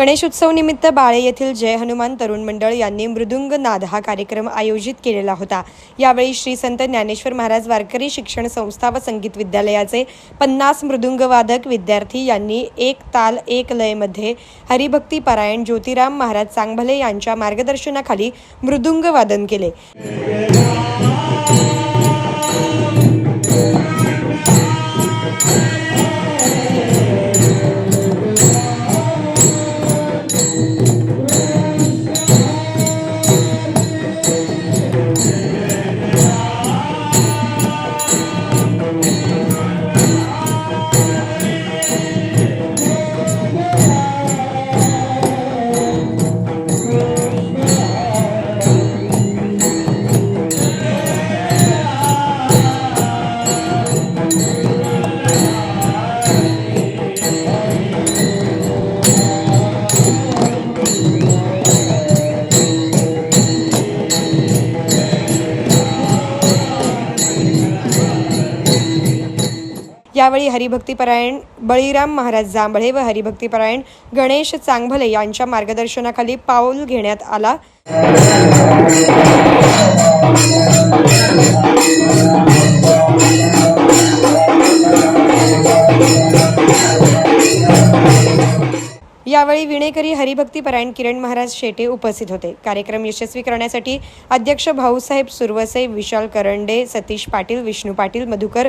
गणेशोत्सवनिमित्त बाळे येथील जय हनुमान तरुण मंडळ यांनी मृदुंग नाद हा कार्यक्रम आयोजित केलेला होता. यावेळी श्री संत ज्ञानेश्वर महाराज वारकरी शिक्षण संस्था व संगीत विद्यालयाचे पन्नास मृदुंगवादक विद्यार्थी यांनी एक ताल एक लयमध्ये हरिभक्ती पारायण ज्योतिराम महाराज चांगभले यांच्या मार्गदर्शनाखाली मृदुंग वादन केले. यावेळी हरिभक्तीपरायण बळीराम महाराज जांभळे व हरिभक्तीपरायण गणेश चांगभले यांच्या मार्गदर्शनाखाली पाऊल घेण्यात आला. यावेळी विणेकरी हरिभक्तीपरायण किरण महाराज शेटे उपस्थित होते. कार्यक्रम यशस्वी करण्यासाठी अध्यक्ष भाऊसाहेब सुरवसे विशाल करंडे सतीश पाटील विष्णू पाटील मधुकर